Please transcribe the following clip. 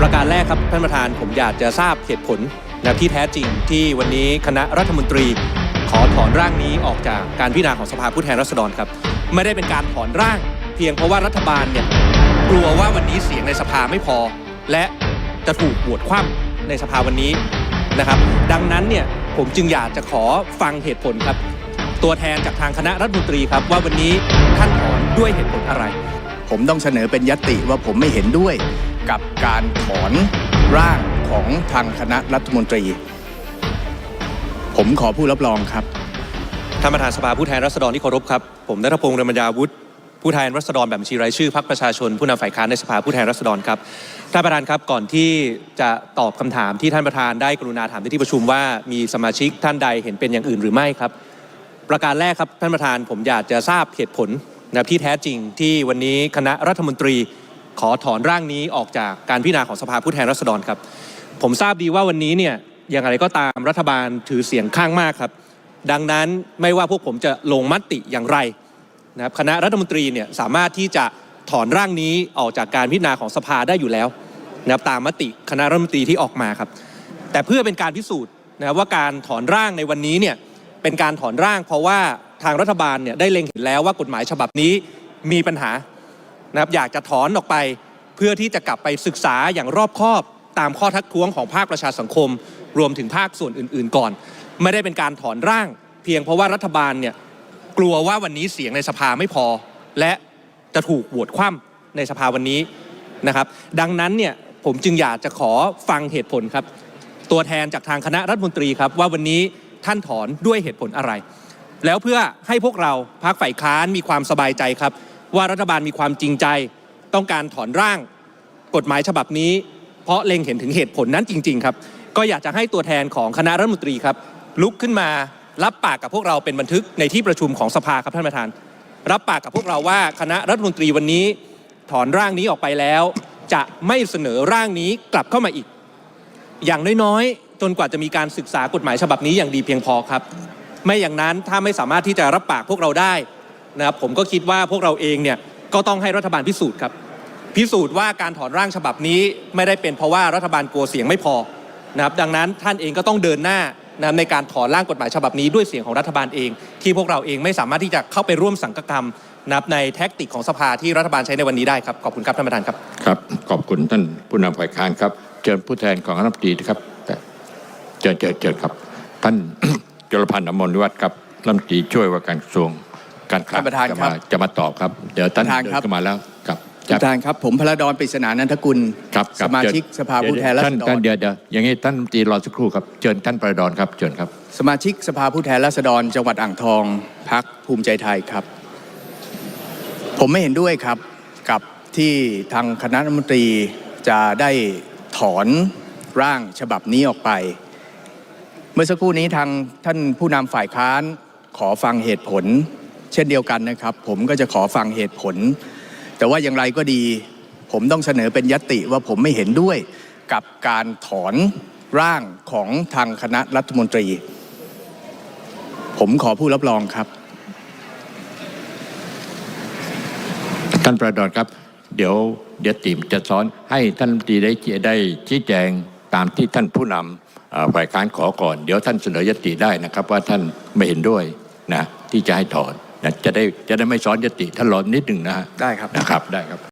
ประการแรกครับท่านประธานผมอยากจะทราบเหตุผลนะที่แท้จริงที่วันนี้คณะรัฐมนตรี ขอถอนร่างนี้ออกจากการพิจารณาของสภาผู้แทนราษฎรครับ ไม่ได้เป็นการถอนร่าง เพียงเพราะว่ารัฐบาลเนี่ยกลัวว่าวันนี้เสียงในสภาไม่พอ และจะถูกโหวตคว่ำในสภาวันนี้นะครับ ดังนั้นเนี่ยผมจึงอยากจะขอฟังเหตุผลครับ ตัวแทนจากทางคณะรัฐมนตรีครับ ว่าวันนี้ท่านถอนด้วยเหตุผลอะไร ผมต้องเสนอเป็นยติว่าผมไม่เห็นด้วย กับการถอนร่างของทางคณะรัฐมนตรี ผมขอผู้รับรองครับ ท่านประธานสภาผู้แทนราษฎรที่เคารพครับ ผมนัทพงศ์เรมยาวุฒิผู้แทนราษฎรแบบบัญชีรายชื่อพรรคประชาชนผู้นำฝ่ายค้านในสภาผู้แทนราษฎรครับท่านประธานครับก่อนที่จะตอบคำถามที่ท่านประธานได้กรุณาถามในที่ประชุมว่ามีสมาชิกท่านใดเห็นเป็นอย่างอื่นหรือไม่ครับ ประการแรกครับท่านประธานผมอยากจะทราบเหตุผลนะครับที่แท้จริงที่วันนี้คณะรัฐมนตรี ขอถอนร่างนี้ออกจากการพิจารณาของสภาผู้แทนราษฎรครับ ผมทราบดีว่าวันนี้เนี่ยอย่างไรก็ตามรัฐบาลถือเสียงข้างมากครับ ดังนั้นไม่ว่าพวกผมจะลงมติอย่างไรนะครับคณะรัฐมนตรีเนี่ยสามารถที่จะถอนร่างนี้ออกจากการพิจารณาของสภาได้อยู่แล้วนะครับตามมติคณะรัฐมนตรีที่ออกมาครับ แต่เพื่อเป็นการพิสูจน์นะครับว่าการถอนร่างในวันนี้เนี่ยเป็นการถอนร่าง เพราะว่าทางรัฐบาลเนี่ยได้เล็งเห็นแล้วว่ากฎหมายฉบับนี้มีปัญหา นะครับอยากจะถอนออกไปเพื่อที่จะกลับไปศึกษาอย่างรอบคอบตามข้อทักท้วงของภาคประชาสังคม รวมถึงภาคส่วนอื่น ๆ ก่อน ไม่ได้เป็นการถอนร่าง เพียงเพราะว่ารัฐบาลเนี่ยกลัวว่าวันนี้เสียงในสภาไม่พอ และจะถูกโหวตคว่ำในสภาวันนี้นะครับ ดังนั้นเนี่ยผมจึงอยากจะขอฟังเหตุผลครับ ตัวแทนจากทางคณะรัฐมนตรีครับ ว่าวันนี้ท่านถอนด้วยเหตุผลอะไร แล้วเพื่อให้พวกเราพรรคฝ่ายค้านมีความสบายใจครับ ว่ารัฐบาลมีความจริงใจ ต้องการถอนร่างกฎหมายฉบับนี้ เพราะเล็งเห็นถึงเหตุผลนั้นจริง ๆ ครับ ก็อยากจะให้ตัวแทนของคณะรัฐมนตรีครับ ลุกขึ้นมารับปากกับพวกเราเป็นบันทึกในที่ประชุมของสภาครับท่านประธาน รับปากกับพวกเราว่าคณะรัฐมนตรีวันนี้ถอนร่างนี้ออกไปแล้ว จะไม่เสนอร่างนี้กลับเข้ามาอีก อย่างน้อยๆจนกว่าจะมีการศึกษากฎหมายฉบับนี้อย่างดีเพียงพอครับ ไม่อย่างนั้นถ้าไม่สามารถที่จะรับปากพวกเราได้ นะครับผมก็คิดว่าพวกเราเองเนี่ยก็ต้องให้รัฐบาลพิสูจน์ครับพิสูจน์ว่าการถอนร่างฉบับนี้ไม่ได้เป็นเพราะว่ารัฐบาลกลัวเสียงไม่พอนะครับดังนั้นท่านเองก็ต้องเดินหน้านะในการถอนร่างกฎหมายฉบับนี้ด้วยเสียงของรัฐบาลเอง ที่พวกเราเองไม่สามารถที่จะเข้าไปร่วมสังกกรรมนับในแท็กติกของสภาที่รัฐบาลใช้ในวันนี้ได้ครับขอบคุณครับท่านประธานครับครับขอบคุณท่านผู้นำฝ่ายค้านครับเชิญผู้แทนของคณะรัฐมนตรีนะครับเชิญเชิญเชิญครับ ท่านจุลพันธ์อมรนิวัฒน์ครับรัฐมนตรีช่วยว่าการกระทรวง การคลังท่านประธานจะครัมาบจะมาตอบครับ เดี๋ยวท่านประธานเดินครับเข้ามาแล้วครับท่านประธานครับ ผมพระดอนปริศนานันทกุลครับคสรับมาชิกเญสภาผู้แทนราษท่านฎท่านรเดี๋ยวเดี๋ยวอย่างนี้ท่านรัฐมนตรีรอสักครู่ครับเชิญท่านประดอนครับเชิญครับสมาชิกสภาผู้แทนราษฎรจังหวัดอ่างทองพักภูมิใจไทยครับ ผมไม่เห็นด้วยครับกับที่ทางคณะรัฐมนตรีจะได้ถอนร่างฉบับนี้ออกไป เมื่อสักครู่นี้ทางท่านผู้นำฝ่ายค้านขอฟังเหตุผล เช่นเดียวกันนะครับ ผมก็จะขอฟังเหตุผล แต่ว่าอย่างไรก็ดี ผมต้องเสนอเป็นยติว่าผมไม่เห็นด้วยกับการถอนร่างของทางคณะรัฐมนตรี ผมขอผู้รับรองครับท่านประดอนครับ เดี๋ยวเดี๋ยวติมจะสอนให้ท่านตีได้ได้ชี้แจงตามที่ท่านผู้นำเอ่อฝ่ายค้านขอก่อน เดี๋ยวท่านเสนอยติได้นะครับ ว่าท่านไม่เห็นด้วยนะที่จะให้ถอน จะได้จะได้ไม่ซ้อนยติท่านรอนิดหนึ่งนะฮะได้ครับนะครับได้ครับ